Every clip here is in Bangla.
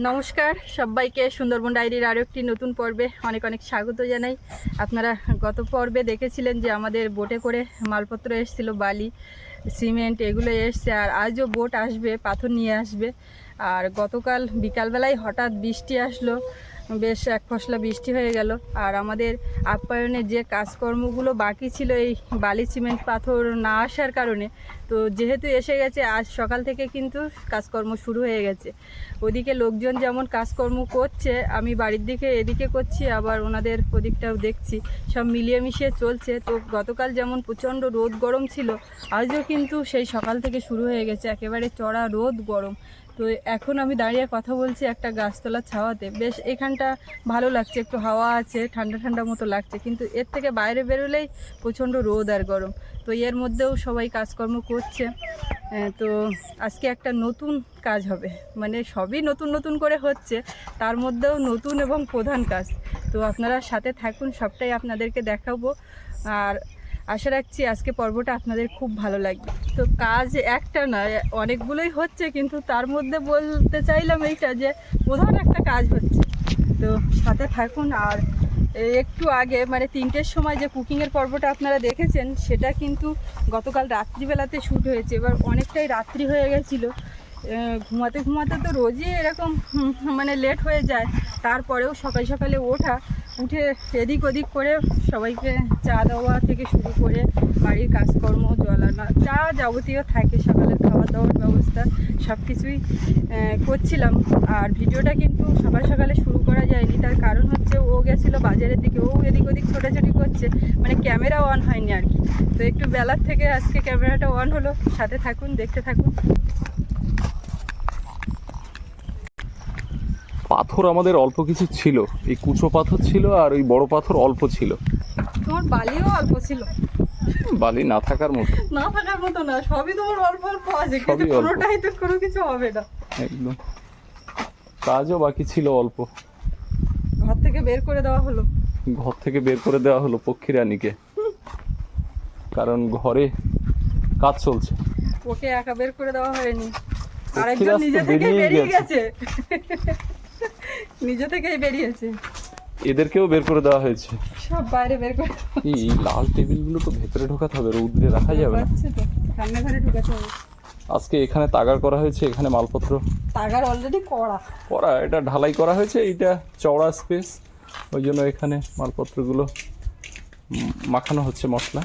নমস্কার, সবাইকে সুন্দরবন ডায়েরির আরও একটি নতুন পর্বে অনেক অনেক স্বাগত জানাই। আপনারা গত পর্বে দেখেছিলেন যে আমাদের বোটে করে মালপত্র এসেছিল, বালি, সিমেন্ট এগুলো এসছে, আর আজও বোট আসবে, পাথর নিয়ে আসবে। আর গতকাল বিকালবেলায় হঠাৎ বৃষ্টি আসলো বেশ এক ফসলা বৃষ্টি হয়ে গেল। আর আমাদের আপ্যায়নের যে কাজকর্মগুলো বাকি ছিল, এই বালি সিমেন্ট পাথর না আসার কারণে, তো যেহেতু এসে গেছে, আজ সকাল থেকে কিন্তু কাজকর্ম শুরু হয়ে গেছে। ওদিকে লোকজন যেমন কাজকর্ম করছে, আমি বাড়ির দিকে এদিকে করছি, আবার ওনাদের ওদিকটাও দেখছি। সব মিলিয়ে মিশিয়ে চলছে। তো গতকাল যেমন প্রচণ্ড রোদ গরম ছিল, আজও কিন্তু সেই সকাল থেকে শুরু হয়ে গেছে। একেবারে চড়া রোদ গরম। তো এখন আমি দাঁড়িয়ে কথা বলছি একটা গাছতলার ছাওয়াতে। বেশ এখানটা ভালো লাগছে, একটু হাওয়া আছে, ঠান্ডা ঠান্ডা মতো লাগছে, কিন্তু এর থেকে বাইরে বেরোলেই প্রচণ্ড রোদ আর গরম। তো এর মধ্যেও সবাই কাজকর্ম করছে। তো আজকে একটা নতুন কাজ হবে। মানে সবই নতুন নতুন করে হচ্ছে, তার মধ্যেও নতুন এবং প্রধান কাজ। তো আপনারা সাথে থাকুন, সবটাই আপনাদেরকে দেখাবো। আর আশা রাখছি আজকে পর্বটা আপনাদের খুব ভালো লাগবে। তো কাজ একটা নয়, অনেকগুলোই হচ্ছে, কিন্তু তার মধ্যে বলতে চাইলাম এইটা যে প্রধান একটা কাজ হচ্ছে। তো সাথে থাকুন, আর একটু আগে মানে তিনটের সময় যে কুকিংয়ের পর্বটা আপনারা দেখেছেন, সেটা কিন্তু গতকাল রাত্রিবেলাতে শ্যুট হয়েছে। এবার অনেকটাই রাত্রি হয়ে গেছিল। ঘুমাতে ঘুমাতে তো রোজই এরকম মানে লেট হয়ে যায়। তারপরেও সকাল সকালে ওঠা উঠে এদিক ওদিক করে সবাইকে চা দেওয়া থেকে শুরু করে বাড়ির কাজকর্ম, জল আনা, যা যাবতীয় থাকে, সকালের খাওয়া দাওয়ার ব্যবস্থা সব কিছুই করছিলাম। আর ভিডিওটা কিন্তু সকাল সকালে শুরু করা যায়নি। তার কারণ হচ্ছে ও গেছিল বাজারের দিকে, ও এদিক ওদিক ছোটাছুটি করছে মানে ক্যামেরা অন হয়নি আর কি। তো একটু বেলার থেকে আজকে ক্যামেরাটা অন হলো, সাথে থাকুন, দেখতে থাকুন। পাথর আমাদের অল্প কিছু ছিল। এই কুচো পাথর ছিল আর ওই বড় পাথর অল্প ছিল। তোমার বালিও অল্প ছিল। বালি না থাকার মতো। না থাকার মতো না সবই তোমার অল্প অল্প আছে কিন্তু। কোনোটাই তো কোনো কিছু হবে না। একদম। কাজও বাকি ছিল অল্প। ঘর থেকে বের করে দেওয়া হলো। ঘর থেকে বের করে দেওয়া হলো পক্ষীরানীকে। কারণ ঘরে কাজ চলছে। ওকে একা বের করে দেওয়া হয়নি। আরেকজন নিজে থেকে বেরিয়ে গেছে। নিজে থেকেই বেরিয়েছে। এদেরকেও বের করে দেওয়া হয়েছে। সব বাইরে বের করে এই লাল টেবিলগুলো তো ভেতরে ঢোকাতে হবে রৌদ্রে রাখা যাবে না। রান্নাঘরে ঢুকাতে হবে। আজকে এখানে তাগার করা হয়েছে এখানে মালপত্র। তাগার অলরেডি করা। করা এটা ঢালাই করা হয়েছে এইটা চওড়া স্পেস ওই জন্য এখানে মালপত্রগুলো মাখানো হচ্ছে মশলা।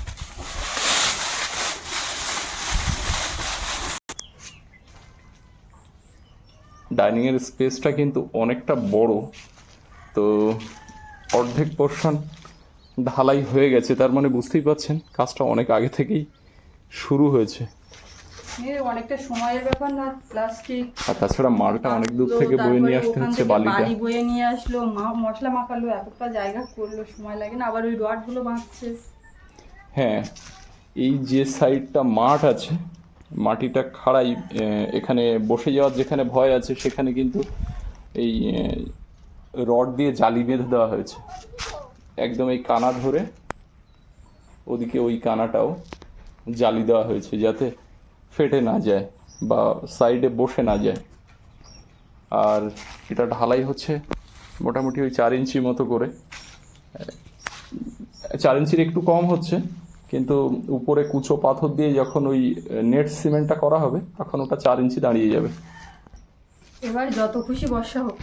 ডাইনিংয়ের স্পেসটা কিন্তু অনেকটা বড়। তো অর্ধেক পোর্শন ঢালাই হয়ে গেছে তার মানে বুঝতেই পারছেন কাজটা অনেক আগে থেকেই শুরু হয়েছে। অনেকটা সময়ের ব্যাপার না প্লাস্টিক আর তাছাড়া মালটা অনেক দূর থেকে বয়ে নিয়ে আসতে হচ্ছে বালিটা। বালি বয়ে নিয়ে আসলো মা- মশলা মাখালো এতটা জায়গা করল সময় লাগে না আবার ওই রডগুলো বাঁধছে। হ্যাঁ এই যে সাইডটা মাঠ আছে মাটিটা খাড়াই এখানে বসে যাওয়ার যেখানে ভয় আছে, সেখানে কিন্তু এই রড দিয়ে জালি বেঁধে দেওয়া হয়েছে। একদম এই কানা ধরে ওদিকে ওই কানাটাও জালি দেওয়া হয়েছে যাতে ফেটে না যায় বা সাইডে বসে না যায়। আর এটা ঢালাই হচ্ছে মোটামুটি ওই চার ইঞ্চি মতো করে। চার ইঞ্চির একটু কম হচ্ছে। কিন্তু উপরে কুচো পাথর দিয়ে যখন ওই নেট সিমেন্টটা করা হবে তখন ওটা চার ইঞ্চি দাঁড়িয়ে যাবে। এবার যত খুশি বর্ষা হোক।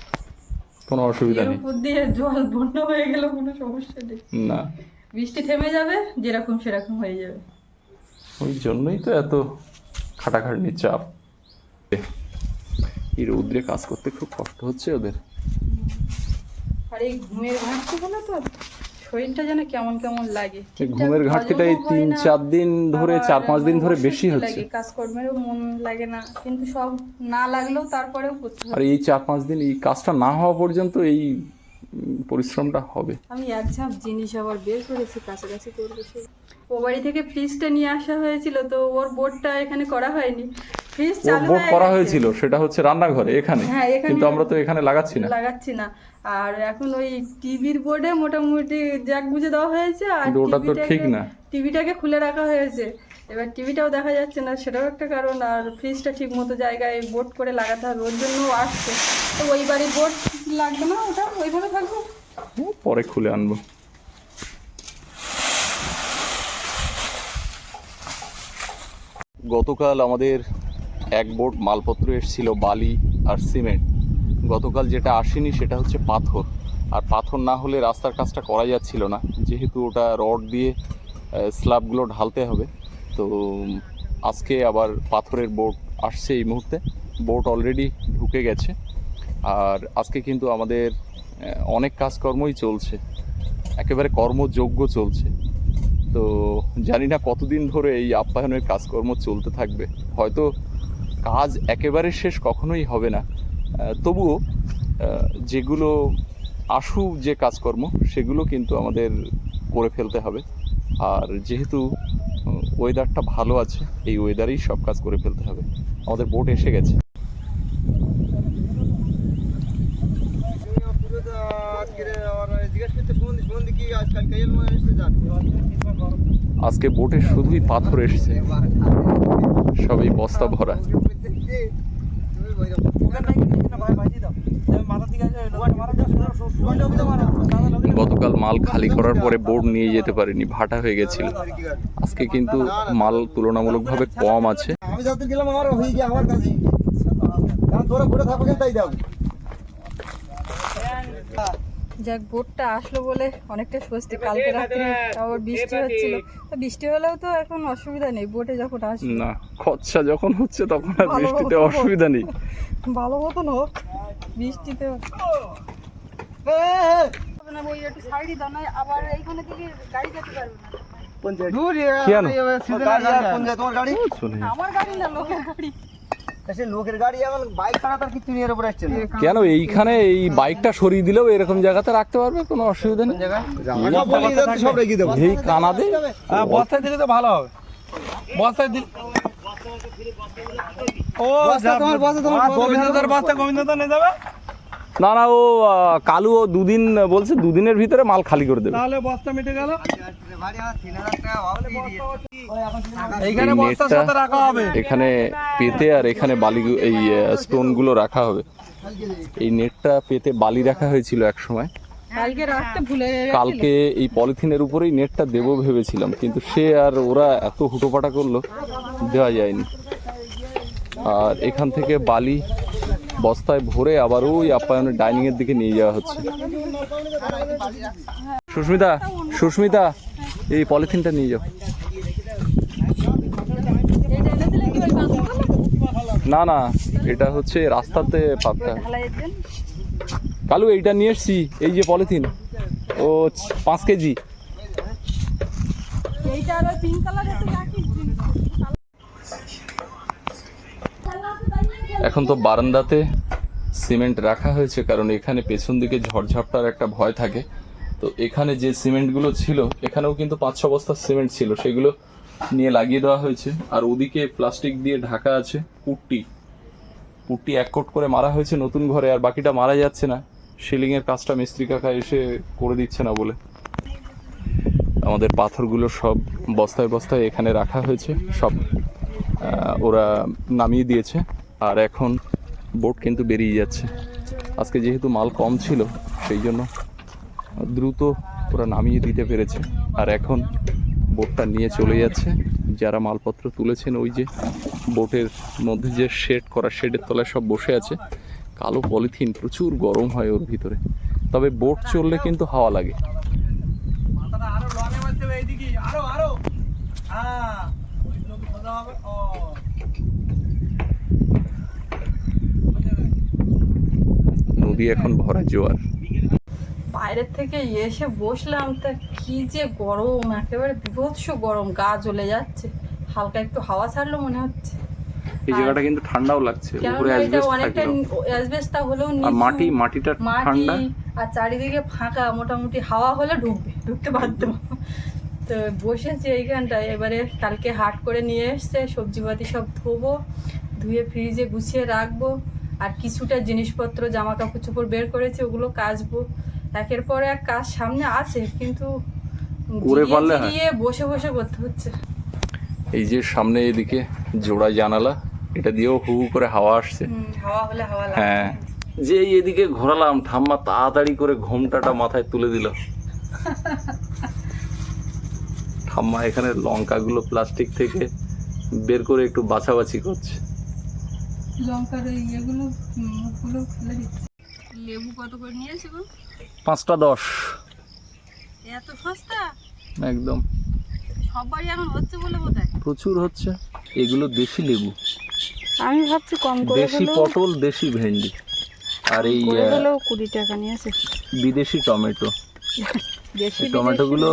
কোনো অসুবিধা নেই। উপর দিয়ে জল বন্যা হয়ে গেল কোনো সমস্যা নেই। না। বৃষ্টি থেমে যাবে যেরকম সেরকম হয়ে যাবে। ওই জন্যই তো এত খাটাখাটনির চাপ। এই রৌদ্রে কাজ করতে খুব কষ্ট হচ্ছে ওদের। আর এই ঘুমের ঘাটতি হলো তো। শরীরটা যেন কেমন কেমন লাগে। ঘুমের ঘাটতিটা এই তিন চার দিন ধরে চার পাঁচ দিন ধরে বেশি হচ্ছে। কাজকর্মেরও মন লাগে না কিন্তু সব না লাগলেও তারপরেও করতে আর এই চার পাঁচ দিন এই কাজটা না হওয়া পর্যন্ত এই পরিশ্রমটা হবে। আমি এক ঝাঁপ জিনিস আবার বের করেছি কাছাকাছি করব ও বাড়ি থেকে ফ্রিজটা নিয়ে আসা হয়েছিল তো ওর বোর্ডটা এখানে করা হয়নি। বোর্ড হয়ে করা হয়েছিল সেটা হচ্ছে রান্নাঘরে এখানে। হ্যাঁ, এখানে- কিন্তু আমরা তো এখানে লাগাচ্ছি না। লাগাচ্ছি না। আর এখন ওই টিভির বোর্ডে মোটামুটি জ্যাক বুঝে দেওয়া হয়েছে আর ওটা তো ঠিক না। টিভিটাকে খুলে রাখা হয়েছে। এবার টিভিটাও দেখা যাচ্ছে না সেটাও একটা কারণ। আর ফ্রিজটা ঠিক মতো জায়গায় বোর্ড করে লাগাতে হবে ওর জন্যও আসছে। তো ওই বাড়ি বোর্ড লাগবে না ওটা ওইভাবে থাকবে? পরে খুলে আনব। গতকাল আমাদের এক বোট মালপত্র এসেছিল বালি আর সিমেন্ট। গতকাল যেটা আসেনি সেটা হচ্ছে পাথর। আর পাথর না হলে রাস্তার কাজটা করা যাচ্ছিল না। যেহেতু ওটা রড দিয়ে স্ল্যাবগুলো ঢালতে হবে, তো আজকে আবার পাথরের বোট আসছে এই মুহূর্তে। বোট অলরেডি ঢুকে গেছে। আর আজকে কিন্তু আমাদের অনেক কাজকর্মই চলছে। একেবারে কর্মযোগ্য চলছে। তো জানি না কতদিন ধরে এই আপ্যায়নের কাজকর্ম চলতে থাকবে। হয়তো কাজ একেবারে শেষ কখনোই হবে না। তবুও যেগুলো আশু যে কাজকর্ম, সেগুলো কিন্তু আমাদের করে ফেলতে হবে। আর যেহেতু ওয়েদারটা ভালো আছে, এই ওয়েদারেই সব কাজ করে ফেলতে হবে। আমাদের বোট এসে গেছে। আজকে বোটে শুধুই পাথর এসছে। সবই বস্তা ভরা। গতকাল মাল খালি করার পরে বোর্ড নিয়ে যেতে পারিনি, ভাটা হয়ে গেছিল। আজকে কিন্তু মাল তুলনামূলকভাবে কম আছে। আমি যতদূর গেলাম, আমার হয়ে গিয়ে আমার কাছে। তোরা ঘুরে থাকবে তাই দাও। যাক বোটটা আসলো বলে অনেকটা স্বস্তি। কালকে রাত্রে আবার বৃষ্টি হচ্ছিল। তো বৃষ্টি হলেও তো এখন অসুবিধা নেই বোটে যখন আসবে। না খরচা যখন হচ্ছে তখন আর ভালো বৃষ্টিতে অসুবিধা নেই। ভালো মতন হোক বৃষ্টিতে। আমার গাড়ি না লোকের গাড়ি। লোকের গাড়ি এখন বাইক ছাড়া তার কিছু নিয়ে উপরে আসছে কেন এইখানে এই বাইকটা সরিয়ে দিলেও এরকম জায়গাতে রাখতে পারবে? কোনো অসুবিধা নেই। সব রেখে দেবো এই কানাদে হ্যাঁ বস্তায় দিলে তো ভালো হবে। বস্তায় দিল ও তোমার বস্তা তোমার গোবিন্দদার বস্তা গোবিন্দদা নিয়ে যাবে? না না ও কালু ও দুদিন বলছে দুদিনের ভিতরে মাল খালি করে দেবে। তাহলে বস্তা মিটে গেল। এখানে পেতে আর এখানে বালি এই স্টোনগুলো রাখা হবে। এই নেটটা পেতে বালি রাখা হয়েছিল এক সময়। কালকে কালকে এই পলিথিনের উপরেই নেটটা দেবো ভেবেছিলাম কিন্তু সে আর ওরা এত হুটোপাটা করল দেওয়া যায়নি। আর এখান থেকে বালি বস্তায় ভরে আবার ওই আপ্যায়নের ডাইনিং এর দিকে নিয়ে যাওয়া হচ্ছে সুস্মিতা সুস্মিতা, এই পলিথিনটা নিয়ে যাও? না না, এটা হচ্ছে রাস্তাতে পাততে? কালু, এইটা নিয়ে এসছি, এই যে পলিথিন ও, পাঁচ কেজি এইটা পিঙ্ক কালার একটু রাখি এখন তো বারান্দাতে সিমেন্ট রাখা হয়েছে, কারণ এখানে পেছন দিকে ঝড়ঝাপটার একটা ভয় থাকে। তো এখানে যে সিমেন্টগুলো ছিল, এখানেও কিন্তু পাঁচ ছ বস্তা সিমেন্ট ছিল, সেগুলো নিয়ে লাগিয়ে দেওয়া হয়েছে। আর ওদিকে প্লাস্টিক দিয়ে ঢাকা আছে পুট্টি। পুট্টি এক কোট করে মারা হয়েছে নতুন ঘরে, আর বাকিটা মারা যাচ্ছে না। সিলিংয়ের কাজটা মিস্ত্রি কাকা এসে করে দিচ্ছে না বলে। আমাদের পাথরগুলো সব বস্তায় বস্তায় এখানে রাখা হয়েছে। সব ওরা নামিয়ে দিয়েছে। আর এখন বোট কিন্তু বেরিয়ে যাচ্ছে। আজকে যেহেতু মাল কম ছিল, সেই জন্য দ্রুত ওরা নামিয়ে দিতে পেরেছে। আর এখন বোটটা নিয়ে চলে যাচ্ছে। যারা মালপত্র তুলেছেন, ওই যে বোটের মধ্যে যে শেড করা শেডের তলায় সব বসে আছে, কালো পলিথিন, প্রচুর গরম হয় ওর ভিতরে। তবে বোট চললে কিন্তু হাওয়া লাগে ওই লোক সোজা হবে ও নদী এখন ভরা জোয়ার। বাইরের থেকে এসে বসলাম তা কি যে গরম একেবারে বিভৎস গরম গা জ্বলে যাচ্ছে হালকা একটু হাওয়া ছাড়লো মনে হচ্ছে। এই জায়গাটা কিন্তু ঠান্ডাও লাগছে উপরে অ্যাসবেস্টটা হলেও আর মাটি মাটিটা ঠান্ডা। আর চারিদিকে ফাঁকা মোটামুটি হাওয়া হলে ঢুকবে ঢুকতে বাধ্য। তো বসেছি এইখানটায় এবারে কালকে হাট করে নিয়ে এসছে সবজিপাতি সব ধোবো ধুয়ে ফ্রিজে গুছিয়ে রাখব। আর কিছুটা জিনিসপত্র জামা কাপড় চোপড় বের করেছে ওগুলো কাচবো। একের পর এক কাজ সামনে আছে কিন্তু করে পারলে। জিরিয়ে বসে বসে করতে হচ্ছে। এই যে সামনে এদিকে জোড়া জানালা এটা দিয়েও হু হু করে হাওয়া আসছে। হাওয়া হলে হাওয়া লাগে হ্যাঁ। যে এদিকে ঘোরালাম ঠাম্মা তাড়াতাড়ি করে ঘোমটাটা মাথায় তুলে দিল। ঠাম্মা এখানে লঙ্কাগুলো প্লাস্টিক থেকে বের করে একটু বাছাবাছি করছে। লঙ্কার ওই ইয়েগুলো মুখগুলো ফেলে দিচ্ছে। লেবু কত করে নিয়েছে গো? পাঁচটা দশ। এত সস্তা? একদম। সবারই এখন হচ্ছে বলে বোধ প্রচুর হচ্ছে। এগুলো দেশি লেবু। আমি ভাবছি কম করে দেশি পটল দেশি ভেন্ডি। আর এই কুড়ি টাকা নিয়েছে। বিদেশি টমেটো। টমেটোগুলো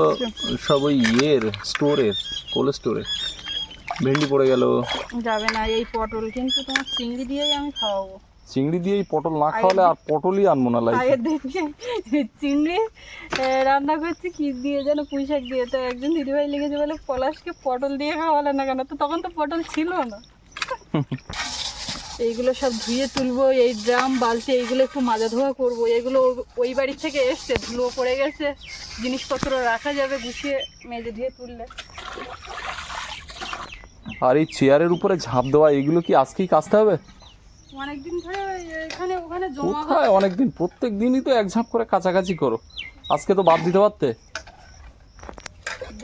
সব ওই ইয়ের স্টোরের কোল্ড স্টোরের। ভেন্ডি পড়ে গেল। যাবে না এই পটল কিন্তু তোমার চিংড়ি দিয়েই আমি খাওয়াবো। চিংড়ি দিয়ে এই পটল না খাওয়ালে আর পটলই আনব না দিনকে চিংড়ি রান্না করছি কি দিয়ে যেন পুঁই শাক দিয়ে। তো একজন দিদিভাই লেগেছে বলে পলাশকে পটল দিয়ে খাওয়ালে না কেন? তো তখন তো পটল ছিল না। এইগুলো সব ধুয়ে তুলবো এই ড্রাম বালতি এইগুলো একটু মাজা ধোয়া করব। এগুলো ওই বাড়ি থেকে এসছে ধুলো পড়ে গেছে জিনিসপত্র রাখা যাবে গুছিয়ে মেজে ধুয়ে তুললে। আর এই চেয়ারের উপরে ঝাঁপ দেওয়া এগুলো কি আজকেই কাচতে হবে? অনেকদিন ধরে এখানে ওখানে জমা কোথায় অনেকদিন? প্রত্যেক দিনই তো এক ঝাঁপ করে কাছাকাছি করো। আজকে তো বাদ দিতে পারতে।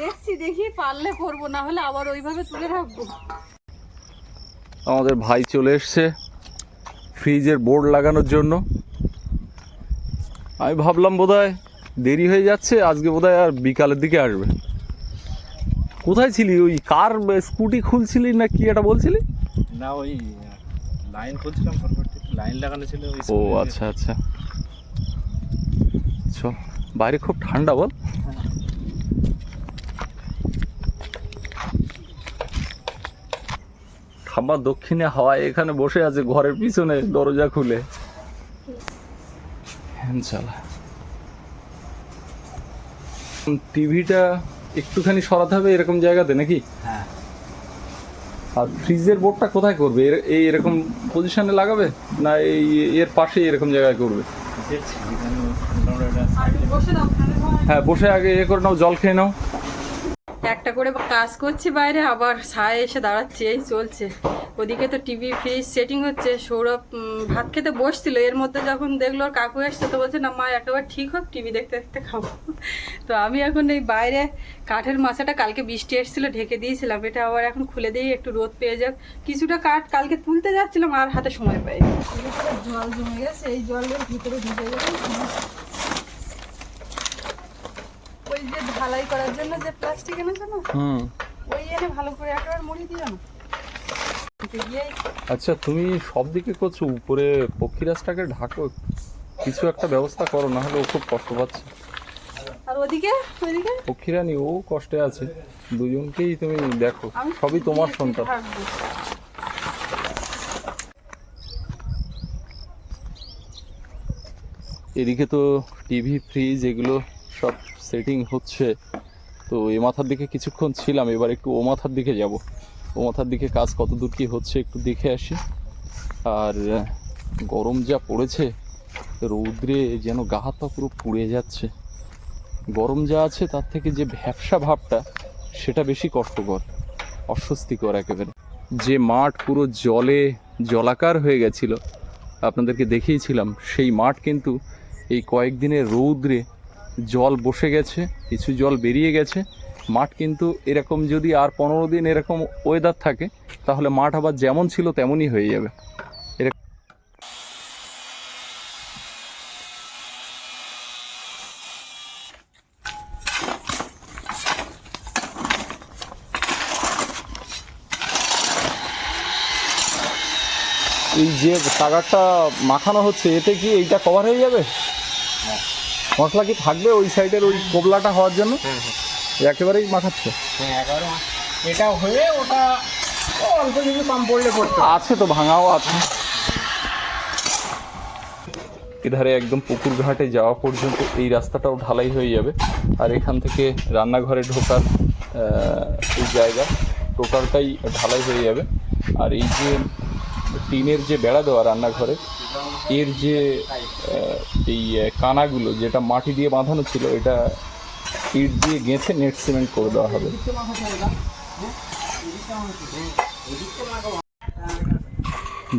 দেখছি দেখি পারলে করব না হলে আবার ওইভাবে তুলে রাখব। আমাদের ভাই চলে এসছে ফ্রিজের বোর্ড লাগানোর জন্য। আমি ভাবলাম বোধহয় দেরি হয়ে যাচ্ছে আজকে বোধহয় আর বিকালের দিকে আসবে। কোথায় ছিলি? ওই কার স্কুটি খুলছিলি না কি এটা বলছিলি? না ওই লাইন খুলছিলাম লাইন লাগানো ছিল ও আচ্ছা আচ্ছা। চল বাইরে খুব ঠান্ডা বল। ঠাম্মা দক্ষিণে হাওয়ায় এখানে বসে আছে ঘরের পিছনে দরজা খুলে। চালা টিভিটা একটুখানি সরাতে হবে এরকম জায়গাতে নাকি? হ্যাঁ। আর ফ্রিজের বোর্ডটা কোথায় করবে? এর- এই এরকম পজিশনে লাগাবে? না এই এর পাশে এরকম জায়গায় করবে। হ্যাঁ বসে আগে এ করে নাও জল খেয়ে নাও। একটা করে কাজ করছি বাইরে, আবার ছায় এসে দাঁড়াচ্ছি, এই চলছে। ওদিকে তো টিভি ফ্রিজ সেটিং হচ্ছে। সৌরভ ভাত খেতে বসছিল। এর মধ্যে যখন দেখল ওর কাকু এসছে, তো বলছে, না মা, একেবারে ঠিক হোক টিভি দেখতে দেখতে খাব। তো আমি এখন এই বাইরে কাঠের মাচাটা কালকে বৃষ্টি এসেছিল, ঢেকে দিয়েছিলাম। এটা আবার এখন খুলে দিয়ে একটু রোদ পেয়ে যাক। কিছুটা কাঠ কালকে তুলতে যাচ্ছিলাম, আর হাতে সময় পাই জল জমে গেছে, এই জলের ভিতরে ঢুকে যাবে ওই যে ঢালাই করার জন্য যে প্লাস্টিক এনেছে না হুম। ওই এনে ভালো করে একবার মুড়ি দিও না। আচ্ছা তুমি সব দিকে করছ উপরে পক্ষীরাজটাকে ঢাকো কিছু একটা ব্যবস্থা করো না হলে ও খুব কষ্ট পাচ্ছে। আর ওদিকে ওদিকে পক্ষীরানি ও কষ্টে আছে দুজনকেই তুমি দেখো সবই তোমার সন্তান। এদিকে তো টিভি ফ্রিজ এগুলো সব সেটিং হচ্ছে। তো এ মাথার দিকে কিছুক্ষণ ছিলাম, এবার একটু ও মাথার দিকে যাব। ও মাথার দিকে কাজ কত দূর কি হচ্ছে একটু দেখে আসি। আর, গরম যা পড়েছে, রৌদ্রে যেন গা হাত পুরো পুড়ে যাচ্ছে। গরম যা আছে, তার থেকে যে ভ্যাবসা ভাবটা, সেটা বেশি কষ্টকর, অস্বস্তিকর একেবারে। যে মাঠ পুরো জলে জলাকার হয়ে গেছিল, আপনাদেরকে দেখিয়েছিলাম, সেই মাঠ কিন্তু এই কয়েকদিনের রৌদ্রে জল বসে গেছে, কিছু জল বেরিয়ে গেছে। মাঠ কিন্তু এরকম যদি আর পনেরো দিন এরকম ওয়েদার থাকে, তাহলে মাঠ আবার যেমন ছিল তেমনই হয়ে যাবে। এই যে টাগারটা মাখানো হচ্ছে, এতে কি এইটা কভার হয়ে যাবে? মশলা কি থাকবে ওই সাইডের ওই কোবলাটা হওয়ার জন্য? একেবারেই মাখাচ্ছে। হ্যাঁ এটা হয়ে ওটা অল্প কিছু কম পড়লে পড়তো আছে তো ভাঙাও আছে। এধারে একদম পুকুর ঘাটে যাওয়া পর্যন্ত এই রাস্তাটাও ঢালাই হয়ে যাবে। আর এখান থেকে রান্নাঘরে ঢোকার এই জায়গা টোটালটাই ঢালাই হয়ে যাবে। আর এই যে টিনের যে বেড়া দেওয়া রান্নাঘরে এর যে এই কানাগুলো যেটা মাটি দিয়ে বাঁধানো ছিল, এটা ইট দিয়ে গেঁথে নেট সিমেন্ট করে দেওয়া হবে।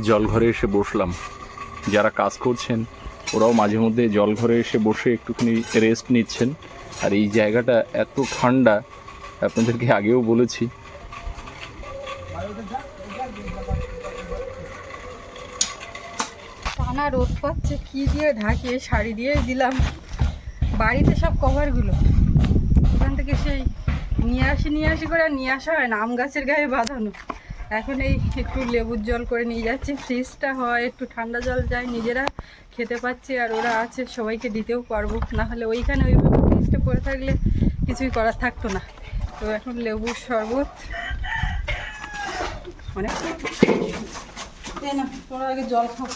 জল ঘরে এসে বসলাম। যারা কাজ করছেন, ওরাও মাঝে মধ্যে জল ঘরে এসে বসে একটুখানি রেস্ট নিচ্ছেন। আর এই জায়গাটা এত ঠান্ডা, আপনাদেরকে আগেও বলেছি। টানা রোদ পাচ্ছে, কি দিয়ে ঢাকিয়ে শাড়ি দিয়ে দিলাম। বাড়িতে সব কভারগুলো। ওখান থেকে সেই নিয়ে আসি নিয়ে আসি করে নিয়ে আসা হয় না, আম গাছের গায়ে বাঁধানো। এখন এই একটু লেবুর জল করে নিয়ে যাচ্ছি, ফ্রিজটা হয়, একটু ঠান্ডা জল যায়, নিজেরা খেতে পাচ্ছি আর ওরা আছে, সবাইকে দিতেও পারব। না হলে ওইখানে ওইভাবে ফ্রিজটা পড়ে থাকলে কিছুই করার থাকতো না। তো এখন লেবুর শরবত। অনেক তোরা আগে জল খাও।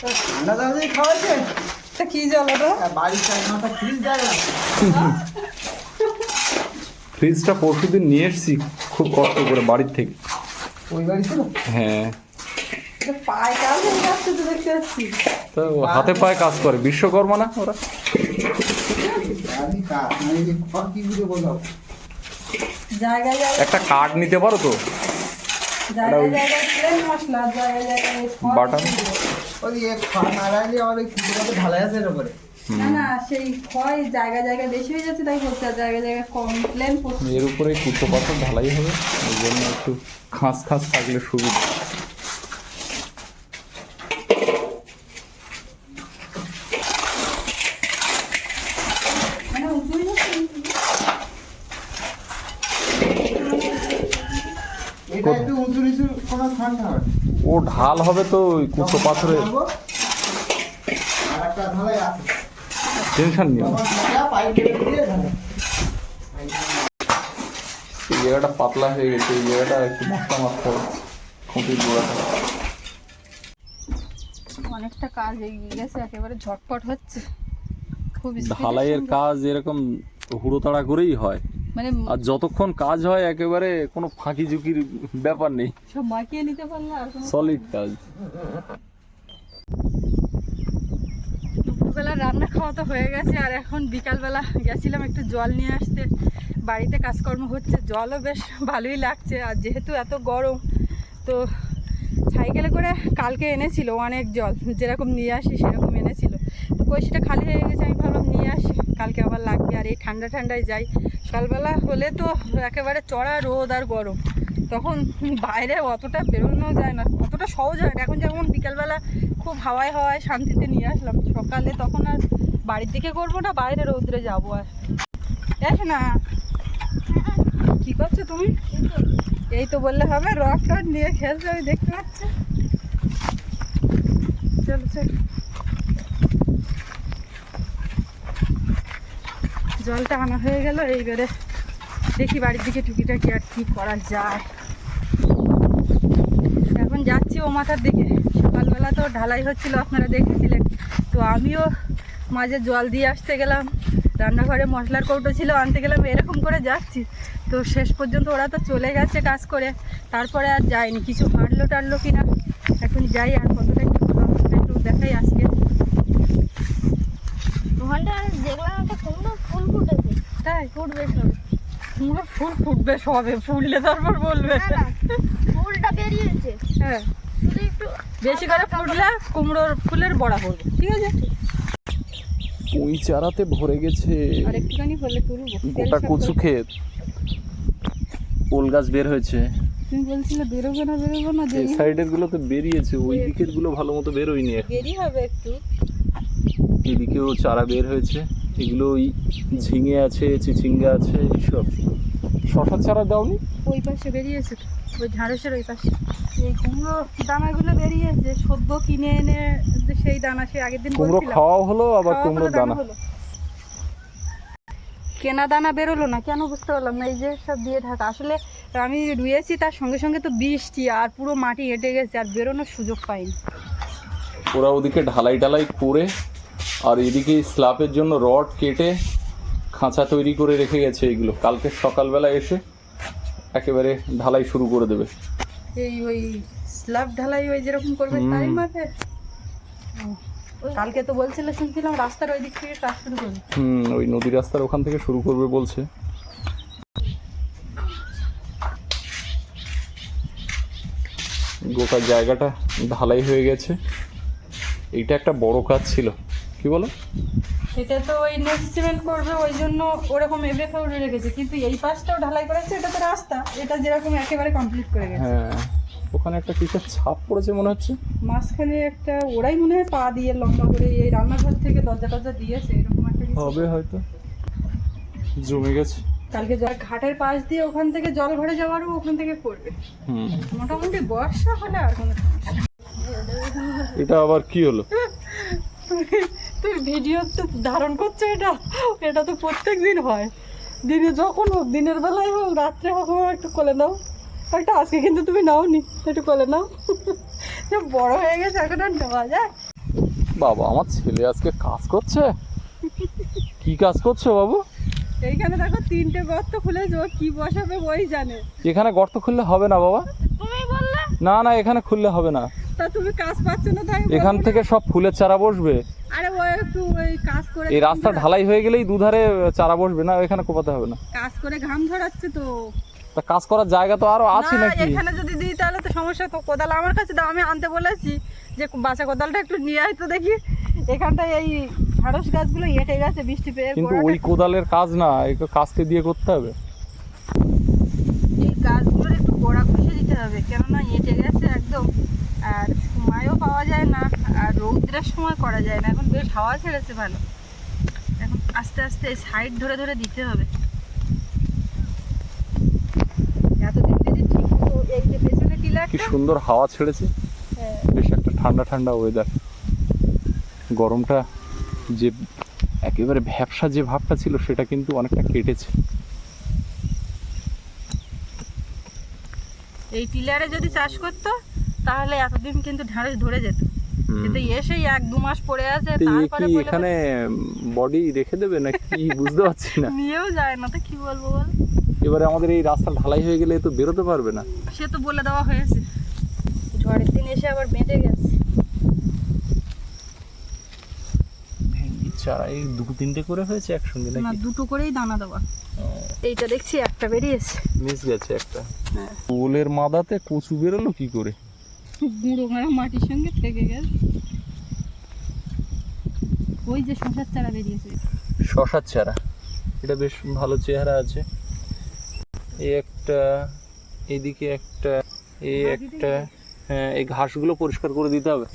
ঠান্ডা জল দিয়ে খাওয়াচ্ছে তা কি জল ওটা? বাড়ির চার ফ্রিজ না ফ্রিজটা পরশুদিন নিয়ে এসেছি খুব কষ্ট করে বাড়ির থেকে। ওই বাড়ি ছিল হ্যাঁ। তো হাতে পায়ে কাজ করে বিশ্বকর্মা না ওরা? একটা কার্ড নিতে পারো তো? জায়গায় জায়গায় মশলা জায়গায় জায়গায় বাটার ওই কুকুরটাকে ঢালাই আছে এর উপরে। না না সেই ক্ষয় জায়গা জায়গায় বেশি হয়ে যাচ্ছে তাই হচ্ছে আর জায়গায় জায়গায় কম প্লেন এর উপরে কুচো পাথর ঢালাই হবে ওই জন্য একটু খাস খাস থাকলে সুবিধা মানে উঁচু হয়ে যাচ্ছে এটা একটু উঁচু নিচু কোনো ঠান্ডা হবে ও ঢাল হবে তো ওই কুচো পাথরে আর একটা ঢালাই টেনশন নিও এই জায়গাটা পাতলা হয়ে গেছে এই জায়গাটা একটু মশলা মারতে হবে খুঁটির গোড়াটা অনেকটা কাজ এগিয়ে গেছে একেবারে ঝটপট হচ্ছে। খুব ঢালাইয়ের কাজ এরকম হুড়োতাড়া করেই হয়। মানে আর যতক্ষণ কাজ হয় একেবারে কোনো ফাঁকি ঝুঁকির ব্যাপার নেই। সব মাখিয়ে নিতে পারলে আর সলিড কাজ। দুপুরবেলা রান্না খাওয়া তো হয়ে গেছে আর এখন বিকালবেলা গেছিলাম একটু জল নিয়ে আসতে। বাড়িতে কাজকর্ম হচ্ছে জলও বেশ ভালোই লাগছে আর যেহেতু এত গরম তো সাইকেলে করে কালকে এনেছিল অনেক জল যেরকম নিয়ে আসি সেরকম এনেছিল। তো কলসিটা খালি হয়ে গেছে আমি ভাবলাম নিয়ে আসি। কালকে আবার লাগবে আর এই ঠান্ডা ঠান্ডায় যাই। সকালবেলা হলে তো একেবারে চড়া রোদ আর গরম। তখন বাইরে অতটা বেরোনো যায় না, অতটা সহজ হয় এখন যেমন বিকালবেলা খুব হাওয়ায় হাওয়ায় শান্তিতে নিয়ে আসলাম। সকালে তখন আর বাড়ির দিকে করব না, বাইরে রৌদ্রে যাব আর। দেখ না। কি করছ তুমি? এই তো বললে হবে, রক টক নিয়ে খেলছো আমি দেখতে পাচ্ছি? চলো চলো জলটা আনা হয়ে গেল, এইবারে দেখি বাড়ির দিকে টুকিটাকি আর কি করা যায়। এখন যাচ্ছি ও মাথার দিকে। সকালবেলা তো ঢালাই হচ্ছিল, আপনারা দেখেছিলেন। তো আমিও মাঝে জল দিয়ে আসতে গেলাম। রান্নাঘরে মশলার কৌটো ছিল, আনতে গেলাম, এরকম করে যাচ্ছি। তো শেষ পর্যন্ত ওরা তো চলে গেছে কাজ করে, তারপরে আর যায়নি। কিছু হাঁটলো টাড়লো কিনা, এখন যাই আর কতটা হলো একটু দেখাই আজকে। ওখানটা দেখলাম একটা কুমড়ো ফুল ফুটেছে। তাই? ফুটবে সব। কুমড়ো ফুল ফুটবে সবে ফুললে তারপর বলবে। না না ফুলটা বেরিয়েছে। হ্যাঁ। শুধু একটু বেশি করে ফুটলে কুমড়োর ফুলের বড়া করবে ঠিক আছে? পুঁই চারাতে ভরে গেছে। আর একটুখানি হলে তুলবো। গোটা কচু ক্ষেত। ওল গাছ বের হয়েছে। তুমি বলছিলে বেরোবে না বেরোবে না এই সাইডেরগুলো তো বেরিয়েছে ওই দিকেরগুলো ভালো মতো বেরোয়নি। দেরি হবে একটু। এদিকেও চারা বের হয়েছে। এগুলো ওই ঝিঙে আছে চিচিঙ্গা আছে এইসব। শশার চারা দাওনি? ওই পাশে বেরিয়েছে ওই ঢাঁড়সের ওই পাশে। এই কুমড়ো দানাগুলো বেরিয়েছে সদ্য কিনে এনে সেই দানা সেই আগের দিন কুমড়ো। খাওয়াও হলো আবার খাওয়া কুমড়োর হলো, দানা? হলো। কেনা দানা বেরোলো না? কেন বুঝতে পারলাম না এই যে সব দিয়ে ঢাকা। আসলে আমি রুয়েছি তার সঙ্গে সঙ্গে তো বৃষ্টি আর পুরো মাটি হেঁটে গেছে আর বেরোনোর সুযোগ পাইনি। ওরা ওদিকে ঢালাই ঢালাই করে আর এদিকে স্ল্যাপের জন্য রড কেটে খাঁচা তৈরি করে রেখে গেছে এগুলো। কালকে সকালবেলা এসে একেবারে ঢালাই শুরু করে দেবে। এই ওই স্ল্যাব ঢালাই ওই যেরকম করবে তাই মাপে কালকে তো বলছিল শুনছিলাম রাস্তার ওই দিক থেকে কাজ শুরু করবে। হুম ওই নদী রাস্তার ওখান থেকে শুরু করবে বলছে। গোটা জায়গাটা ঢালাই হয়ে গেছে। এইটা একটা বড় কাজ ছিল। কি বলো? সেটা তো ওই নেক্সট সিমেন্ট করবে ওই জন্য ওরকম এবে করে রেখেছে। কিন্তু এই পাশটাও ঢালাই করেছে এটা তো রাস্তা এটা যেরকম একেবারে কমপ্লিট করে গেছে। হ্যাঁ ওখানে একটা কিসের ছাপ পড়েছে মনে হচ্ছে? মাঝখানে একটা ওরাই মনে হয় পা দিয়ে লম্বা করে এই রান্নাঘর থেকে দরজা টরজা দিয়েছে এরকম একটা হবে হয়তো। জমে গেছে। কালকে জল ঘাটের পাশ দিয়ে ওখান থেকে জল ভরে যাওয়ারও ওখান থেকে পড়বে হুম। মোটামুটি বর্ষা হলে আর কোনো সমস্যা এটা আবার কি হলো? তুই ভিডিও তো ধারণ করছ এটা। এটা তো প্রত্যেক দিন হয়। দিনে যখন হোক দিনের বেলায় হোক রাত্রে হোক একটু কোলে নাও। একটা আজকে কিন্তু তুমি নাও নি একটু কোলে নাও। যে বড় হয়ে গেছে এখন আর নেওয়া যায়। বাবা আমার ছেলে আজকে কাজ করছে? কি কাজ করছ বাবু? এইখানে দেখো তিনটে গর্ত খুলেছে ও কি বসাবে ওই জানে। এখানে গর্ত খুললে হবে না বাবা? না না এখানে খুললে হবে না। তা তুমি কাজ পাচ্ছ না তাই এখান থেকে সব ফুলের চারা বসবে। আরে ও একটু ওই কাজ করে এই রাস্তা ঢালাই হয়ে গেলেই দুধারে চারা বসবে না এখানে কোপাতে হবে না। কাজ করে ঘাম ধরাচ্ছে তো। তা কাজ করার জায়গা তো আরও আছে না নাকি? এখানে যদি দিই তাহলে তো সমস্যা। তো কোদাল আমার কাছে দাও আমি আনতে বলেছি যে বাচ্চা কোদালটা একটু নিয়ে আয় তো দেখি। এখানটায় এই ঢাড়স গাছগুলো এঁটে গেছে বৃষ্টি পেয়ে কিন্তু ওই কোদালের কাজ না একে কাজকে দিয়ে করতে হবে এই গাছগুলোর একটু গোড়া খুশে দিতে হবে কেননা এঁটে গেছে একদম আর সময়ও পাওয়া যায় না আর রৌদ্রের সময় করা যায় না। এখন বেশ হাওয়া ছেড়েছে ভালো। এখন আস্তে আস্তে সাইড ধরে ধরে দিতে হবে। এতদিন যদি ঠিক এই যে পেছনে কি সুন্দর হাওয়া ছেড়েছে। হ্যাঁ, বেশ একটা ঠান্ডা ঠান্ডা ওয়েদার গরমটা যে একেবারে ভ্যাবসা যে ভাবটা ছিল সেটা কিন্তু অনেকটা কেটেছে। এই টিলারে যদি চাষ করতো তাহলে এতদিন কিন্তু ঢেঁড়স ধরে যেত। কিন্তু এসেই এক দু মাস পড়ে আছে তারপরে এখানে বডি রেখে দেবে না কি বুঝতে পারছি না। নিয়েও যায় না তো কি বলব বল? এবারে আমাদের এই রাস্তা ঢালাই হয়ে গেলে তো বেরোতে পারবে না। সে তো বলে দেওয়া হয়েছে। ঝড়ের দিন এসে আবার বেঁধে গেছে। চারা এই দু তিনটে করে হয়েছে একসঙ্গে না দুটো করেই দানা দেওয়া। এইটা দেখছি একটা বেরিয়েছে। মিস গেছে একটা। ওলের মাদাতে কচু বেরোলো কি করে? গুঁড়ো গাড়া মাটির সঙ্গে থেকে গেছে ওই যে শশার চারা বেরিয়েছে। শশার চারা। এটা বেশ ভালো চেহারা আছে। এই একটা এদিকে একটা এই একটা হ্যাঁ এই ঘাসগুলো পরিষ্কার করে দিতে হবে।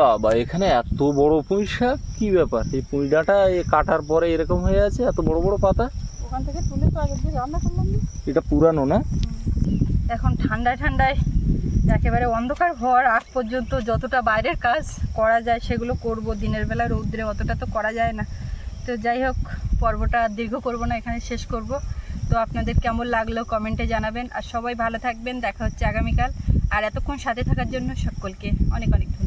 বাবা এখানে এত বড় পুঁই শাক? কি ব্যাপার? এই পুঁই ডাঁটা কাটার পরে এরকম হয়ে আছে এত বড় বড় পাতা? ওখান থেকে তুলে তো আগের দিন রান্না করলাম না। এটা পুরানো না? এখন ঠান্ডায় ঠান্ডায় একেবারে অন্ধকার হওয়ার আগ পর্যন্ত যতটা বাইরের কাজ করা যায় সেগুলো করব। দিনের বেলা রৌদ্রে অতটা তো করা যায় না। তো যাই হোক পর্বটা আর দীর্ঘ করব না এখানে শেষ করব। তো আপনাদের কেমন লাগল কমেন্টে জানাবেন। আর সবাই ভালো থাকবেন দেখা হচ্ছে আগামীকাল। আর এতক্ষণ সাথে থাকার জন্য সকলকে অনেক অনেক ধন্যবাদ।